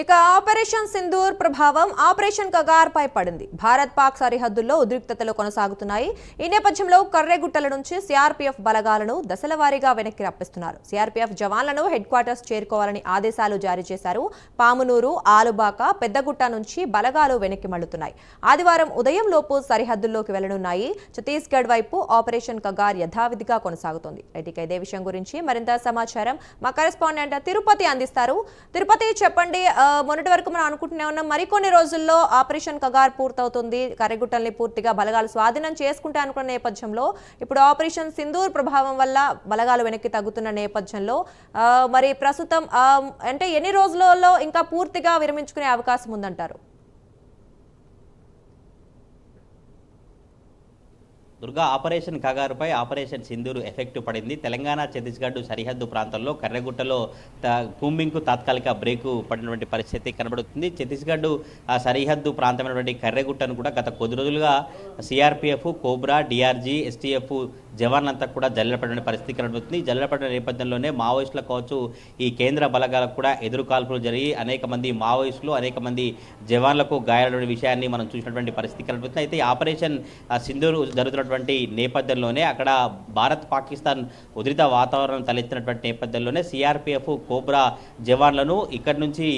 ఇక ఆపరేషన్ సింధూర్ ప్రభావం ఆపరేషన్ కగార్ పై పడింది. భారత్ పాక్ సరిహద్దుల్లో ఉద్రిక్తతలు కొనసాగుతున్నాయి. ఈ నేపథ్యంలో కర్రెగుట్టల నుంచి సిఆర్పీఎఫ్ బలగాలను దశల వారీగా వెనక్కి రప్పిస్తున్నారు. సిఆర్పీఎఫ్ జవాన్లను హెడ్ క్వార్టర్స్ చేరుకోవాలని ఆదేశాలు జారీ చేశారు. పామునూరు ఆలుబాక పెద్దగుట్ట నుంచి బలగాలు వెనక్కి మళ్ళుతున్నాయి. ఆదివారం ఉదయం లోపు సరిహద్దుల్లోకి వెళ్ళనున్నాయి. ఛత్తీస్గఢ్ వైపు ఆపరేషన్ కగార్ యథావిధిగా కొనసాగుతోంది. అయితే ఇదే విషయం గురించి మరింత సమాచారం మా కరెస్పాండెంట్ తిరుపతి అందిస్తారు. తిరుపతి చెప్పండి మొన్నటి వరకు మనం అనుకుంటూనే ఉన్నాం మరికొన్ని రోజుల్లో ఆపరేషన్ కగార్ పూర్తవుతుంది కరెగుట్టల్ని పూర్తిగా బలగాలు స్వాధీనం చేసుకుంటే అనుకున్న నేపథ్యంలో ఇప్పుడు ఆపరేషన్ సింధూర్ ప్రభావం వల్ల బలగాలు వెనక్కి తగ్గుతున్న నేపథ్యంలో మరి ప్రస్తుతం అంటే ఎన్ని రోజులలో ఇంకా పూర్తిగా విరమించుకునే అవకాశం ఉందంటారు? దుర్గా ఆపరేషన్ కగారుపై ఆపరేషన్ సింధూరు ఎఫెక్ట్ పడింది. తెలంగాణ ఛత్తీస్గఢ్ సరిహద్దు ప్రాంతంలో కర్రగుట్టలో త- కూంబింగ్కు తాత్కాలిక బ్రేకు పడినటువంటి పరిస్థితి కనబడుతుంది. ఛత్తీస్గఢ్ ఆ సరిహద్దు ప్రాంతమైనటువంటి కర్రెగుట్టను కూడా గత కొద్ది రోజులుగా సిఆర్పిఎఫ్ కోబ్రా డిఆర్జీ ఎస్టీఎఫ్ జవాన్లంతా కూడా జల్లెడపడిన పరిస్థితి కనబడుతుంది. జల్లెడపడిన నేపథ్యంలోనే మావోయిస్టుల కావచ్చు ఈ కేంద్ర బలగాలకు కూడా ఎదురు కాల్పులు జరిగి అనేక మంది మావోయిస్టులు అనేక మంది జవాన్లకు గాయాలైన విషయాన్ని మనం చూసినటువంటి పరిస్థితి కనబడుతుంది. అయితే ఆపరేషన్ సింధూరు జరుగుతున్న ఉన్నటువంటి నేపథ్యంలోనే అక్కడ భారత్ పాకిస్తాన్ ఉద్రిత వాతావరణం తలెత్తినటువంటి నేపథ్యంలోనే సిఆర్పిఎఫ్ కోబ్రా జవాన్లను ఇక్కడి నుంచి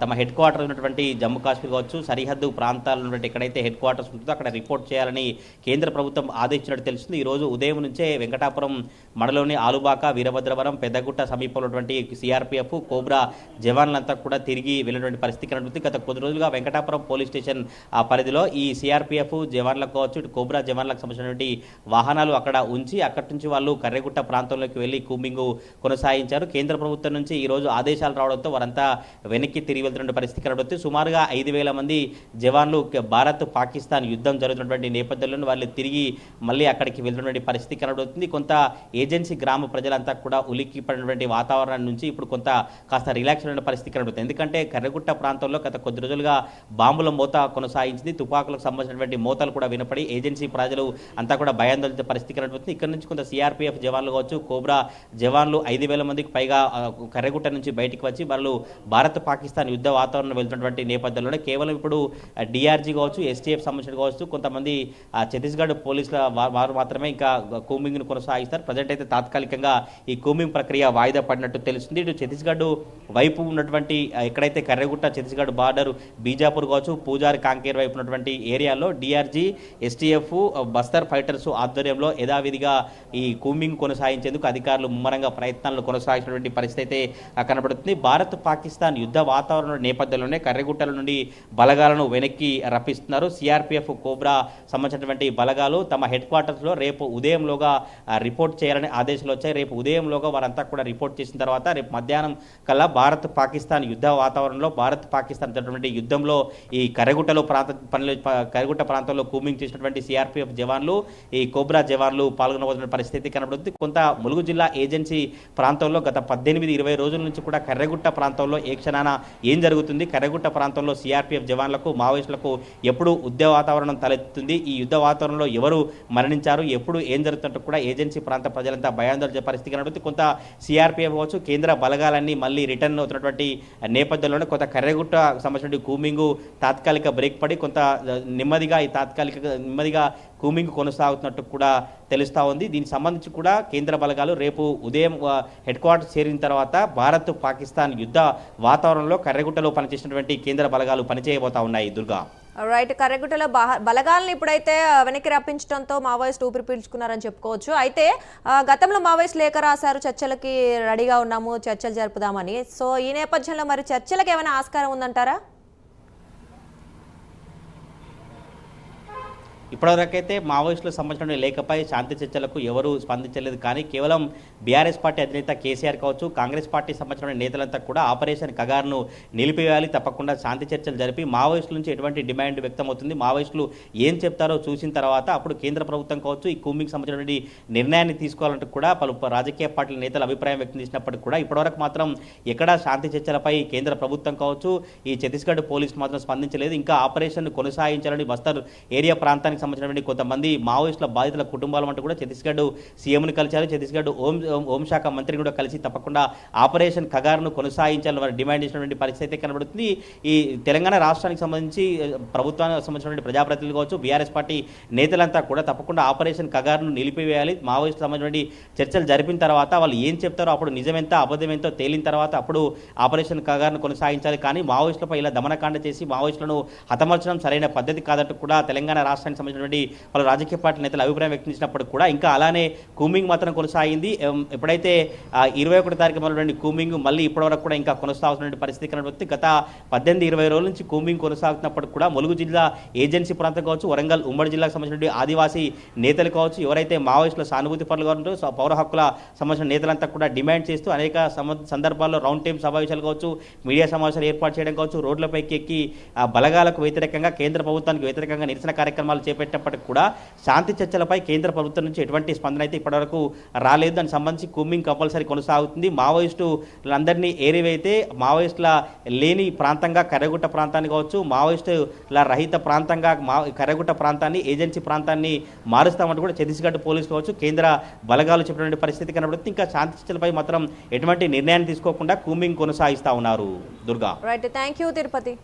తమ హెడ్ క్వార్టర్ ఉన్నటువంటి జమ్మూ కాశ్మీర్ కావచ్చు సరిహద్దు ప్రాంతాలు ఉన్నటువంటి ఎక్కడైతే హెడ్ క్వార్టర్స్ ఉంటుందో అక్కడ రిపోర్ట్ చేయాలని కేంద్ర ప్రభుత్వం ఆదేశించినట్టు తెలుస్తుంది. ఈ రోజు ఉదయం నుంచే వెంకటాపురం మడలోని ఆలుబాక వీరభద్రవరం పెద్దగుట్ట సమీపంలో ఉన్నటువంటి సిఆర్పిఎఫ్ కోబ్రా జవాన్లంతా కూడా తిరిగి వెళ్ళినటువంటి పరిస్థితి కనబడుతుంది. గత కొద్ది రోజులుగా వెంకటాపురం పోలీస్ స్టేషన్ ఆ పరిధిలో ఈ సిఆర్పిఎఫ్ జవాన్లకు కావచ్చు కోబ్రా జవాన్లకు సంబంధించినటువంటి వాహనాలు అక్కడ ఉంచి అక్కడి నుంచి వాళ్ళు కర్రెగుట్ట ప్రాంతంలోకి వెళ్ళి కూంబింగు కొనసాగించారు. కేంద్ర ప్రభుత్వం నుంచి ఈరోజు ఆదేశాలు రావడంతో వారంతా వెనక్కి తిరిగి వెళ్తున్న పరిస్థితి కనబడుతుంది. సుమారుగా ఐదు వేల మంది జవాన్లు భారత్ పాకిస్తాన్ యుద్ధం జరుగుతున్నటువంటి నేపథ్యంలో వాళ్ళు తిరిగి మళ్ళీ అక్కడికి వెళ్తున్నటువంటి పరిస్థితి కనబడుతుంది. కొంత ఏజెన్సీ గ్రామ ప్రజలంతా కూడా ఉలిక్కి పడినటువంటి వాతావరణం నుంచి ఇప్పుడు కొంత కాస్త రిలాక్స్ అయిన పరిస్థితి కనబడుతుంది. ఎందుకంటే కర్రగుట్ట ప్రాంతంలో గత కొద్ది రోజులుగా బాంబుల మోత కొనసాగించింది. తుపాకులకు సంబంధించినటువంటి మోతలు కూడా వినపడి ఏజెన్సీ ప్రజలు అంతా కూడా భయాందోళిత పరిస్థితి కనబడుతుంది. ఇక్కడ నుంచి కొంత సిఆర్పిఎఫ్ జవాన్లు కావచ్చు కోబ్రా జవాన్లు ఐదు వేల మందికి పైగా కర్రగుట్ట నుంచి బయటికి వచ్చి వాళ్ళు భారత్ పాకిస్తాన్ యుద్ధ వాతావరణం వెళ్తున్నటువంటి నేపథ్యంలోనే కేవలం ఇప్పుడు డిఆర్జీ కావచ్చు ఎస్టీఎఫ్ సంబంధించిన కావచ్చు కొంతమంది ఛత్తీస్గఢ్ పోలీసుల వారు మాత్రమే ఇంకా కూమింగ్ను కొనసాగిస్తారు. ప్రజెంట్ అయితే తాత్కాలికంగా ఈ కూమింగ్ ప్రక్రియ వాయిదా పడినట్టు తెలుస్తుంది. ఇటు ఛత్తీస్గఢ్ వైపు ఉన్నటువంటి ఎక్కడైతే కర్రగుట్ట ఛత్తీస్గఢ్ బార్డర్ బీజాపూర్ కావచ్చు పూజారి కాంకేర్ వైపు ఉన్నటువంటి ఏరియాలో డిఆర్జీ ఎస్టీఎఫ్ బస్తర్ ఫైటర్స్ ఆధ్వర్యంలో యథావిధిగా ఈ కూంబింగ్ కొనసాగించేందుకు అధికారులు ముమ్మరంగా ప్రయత్నాలు కొనసాగించినటువంటి పరిస్థితి అయితే కనబడుతుంది. భారత్ పాకిస్తాన్ యుద్ధ వాతావరణం నేపథ్యంలోనే కర్రెగుట్టల నుండి బలగాలను వెనక్కి రప్పిస్తున్నారు. సిఆర్పిఎఫ్ కోబ్రా సంబంధించినటువంటి బలగాలు తమ హెడ్ క్వార్టర్స్లో రేపు ఉదయంలోగా రిపోర్ట్ చేయాలని ఆదేశాలు వచ్చాయి. రేపు ఉదయంలోగా వారంతా కూడా రిపోర్ట్ చేసిన తర్వాత రేపు మధ్యాహ్నం కల్లా భారత్ పాకిస్తాన్ యుద్ధ వాతావరణంలో భారత్ పాకిస్తాన్ జరిగినటువంటి యుద్ధంలో ఈ కరగుట్టలో ప్రాంత పనులు కరగుట్ట ప్రాంతంలో కూమింగ్ చేసినటువంటి సిఆర్పిఎఫ్ జవాన్ జవాన్లు ఈ కోబ్రా జవాన్లు పాల్గొనబోతున్న పరిస్థితి కనబడుతుంది. కొంత ములుగు జిల్లా ఏజెన్సీ ప్రాంతంలో గత పద్దెనిమిది ఇరవై రోజుల నుంచి కూడా కర్రెగుట్ట ప్రాంతంలో ఏ క్షణాన ఏం జరుగుతుంది? కర్రెగుట్ట ప్రాంతంలో సిఆర్పిఎఫ్ జవాన్లకు మావోయిస్టులకు ఎప్పుడు యుద్ధ వాతావరణం తలెత్తుతుంది? ఈ యుద్ధ వాతావరణంలో ఎవరు మరణించారు? ఎప్పుడు ఏం జరుగుతున్నట్టు కూడా ఏజెన్సీ ప్రాంత ప్రజలంతా భయాందోళన పరిస్థితి కనబడుతుంది. కొంత సిఆర్పిఎఫ్ కావచ్చు కేంద్ర బలగాలన్నీ మళ్ళీ రిటర్న్ అవుతున్నటువంటి నేపథ్యంలోనే కొంత కర్రెగుట్ట సంబంధించిన కూమింగు తాత్కాలిక బ్రేక్ పడి కొంత నెమ్మదిగా ఈ తాత్కాలిక నెమ్మదిగా కూమింగ్ కొనసాగుతున్నట్టు కూడా తెలుస్తూ ఉంది. దీనికి సంబంధించి కూడా కేంద్ర బలగాలు రేపు ఉదయం హెడ్ క్వార్టర్ చేరిన తర్వాత భారత్ పాకిస్తాన్ యుద్ధ వాతావరణంలో కర్రగుట్టలో పనిచేసినటువంటి కేంద్ర బలగాలు పనిచేయబోతా ఉన్నాయి. దుర్గా. రైట్ కర్రగుట్టలో బలగాలను ఇప్పుడైతే వెనక్కి రప్పించడంతో మావోయిస్ట్ ఊపిరి పీల్చుకున్నారని చెప్పుకోవచ్చు. అయితే గతంలో మావోయిస్ట్ లేఖ రాశారు చర్చలకి రెడీగా ఉన్నాము చర్చలు జరుపుదామని. సో ఈ నేపథ్యంలో మరి చర్చలకు ఏమైనా ఆస్కారం ఉందంటారా? ఇప్పటివరకైతే మావోయిస్టులకు సంబంధించిన లేఖపై శాంతి చర్చలకు ఎవరూ స్పందించలేదు. కానీ కేవలం బీఆర్ఎస్ పార్టీ అధినేత కేసీఆర్ కావచ్చు కాంగ్రెస్ పార్టీ సంబంధించిన నేతలంతా కూడా ఆపరేషన్ కగార్ను నిలిపివేయాలి తప్పకుండా శాంతి చర్చలు జరిపి మావోయిస్టుల నుంచి ఎటువంటి డిమాండ్ వ్యక్తమవుతుంది మావోయిస్టులు ఏం చెప్తారో చూసిన తర్వాత అప్పుడు కేంద్ర ప్రభుత్వం కావచ్చు ఈ కూమింగ్ సంబంధించినటువంటి నిర్ణయాన్ని తీసుకోవాలంటూ కూడా పలు రాజకీయ పార్టీల నేతలు అభిప్రాయం వ్యక్తం చేసినప్పటికీ కూడా ఇప్పటివరకు మాత్రం ఎక్కడా శాంతి చర్చలపై కేంద్ర ప్రభుత్వం కావచ్చు ఈ ఛత్తీస్గఢ్ పోలీసులు మాత్రం స్పందించలేదు. ఇంకా ఆపరేషన్ కొనసాగించాలని బస్తర్ ఏరియా ప్రాంతానికి రాష్ట్రానికి సంబంధించినటువంటి కొంతమంది మావోయిస్టుల బాధితుల కుటుంబాల అంటూ కూడా ఛత్తీస్గఢ్ సీఎంని కలిశారు. ఛత్తీస్గఢ్ హోం హోంశాఖ మంత్రిని కూడా కలిసి తప్పకుండా ఆపరేషన్ కగారును కొనసాగించాలని వారు డిమాండ్ చేసినటువంటి పరిస్థితి అయితే కనబడుతుంది. ఈ తెలంగాణ రాష్ట్రానికి సంబంధించి ప్రభుత్వానికి సంబంధించినటువంటి ప్రజాప్రతినిధులు కావచ్చు బీఆర్ఎస్ పార్టీ నేతలంతా కూడా తప్పకుండా ఆపరేషన్ కగారును నిలిపివేయాలి. మావోయిస్టు సంబంధించినటువంటి చర్చలు జరిపిన తర్వాత వాళ్ళు ఏం చెప్తారో అప్పుడు నిజమెంత అబద్ధమెంతో తేలిన తర్వాత అప్పుడు ఆపరేషన్ కగారును కొనసాగించాలి. కానీ మావోయిస్టులపై ఇలా దమనకాండ చేసి మావోయిస్టులను హతమర్చడం సరైన పద్ధతి కాదంటూ కూడా తెలంగాణ రాష్ట్రానికి సంబంధించినటువంటి వాళ్ళ రాజకీయ పార్టీ నేతలు అభిప్రాయం వ్యక్తించినప్పుడు కూడా ఇంకా అలానే కూమింగ్ మాత్రం కొనసాగింది. ఎప్పుడైతే ఇరవై ఒకటి తారీఖు మొదలైన కూమింగ్ మళ్ళీ ఇప్పటివరకు కూడా ఇంకా కొనసాగుతున్న పరిస్థితి కనబడుతుంది. గత పద్దెనిమిది ఇరవై రోజుల నుంచి కూమింగ్ కొనసాగుతున్నప్పుడు కూడా ములుగు జిల్లా ఏజెన్సీ ప్రాంతం కావచ్చు వరంగల్ ఉమ్మడి జిల్లాకు సంబంధించిన ఆదివాసీ నేతలు కావచ్చు ఎవరైతే మావోయిస్టుల సానుభూతి పనులుగా ఉంటారో పౌర హక్కుల సంబంధించిన నేతలంతా కూడా డిమాండ్ చేస్తూ అనేక సందర్భాల్లో రౌండ్ టేబుల్ సమావేశాలు కావచ్చు మీడియా సమావేశాలు ఏర్పాటు చేయడం కావచ్చు రోడ్లపైకి ఎక్కి బలగాలకు వ్యతిరేకంగా కేంద్ర ప్రభుత్వానికి వ్యతిరేకంగా నిరసన కార్యక్రమాలు చేపట్టినప్పటికీ కూడా శాంతి చర్చలపై కేంద్ర ప్రభుత్వం నుంచి ఎటువంటి స్పందన అయితే ఇప్పటివరకు రాలేదు. దానికి సంబంధించి కుమ్మింగ్ కంపల్సరీ కొనసాగుతుంది. మావోయిస్టులందరినీ ఏరివైతే మావోయిస్టుల లేని ప్రాంతంగా కర్రగుట్ట ప్రాంతాన్ని కావచ్చు మావోయిస్టుల రహిత ప్రాంతంగా మా కర్రగుట్ట ప్రాంతాన్ని ఏజెన్సీ ప్రాంతాన్ని మారుస్తామంటూ కూడా ఛత్తీస్గఢ్ పోలీసులు కావచ్చు కేంద్ర బలగాలు చెప్పినటువంటి పరిస్థితి కనబడుతుంది. ఇంకా శాంతి చర్చలపై మాత్రం ఎటువంటి నిర్ణయాన్ని తీసుకోకుండా కూమింగ్ కొనసాగిస్తా ఉన్నారు. Durga. Right thank you Tirupati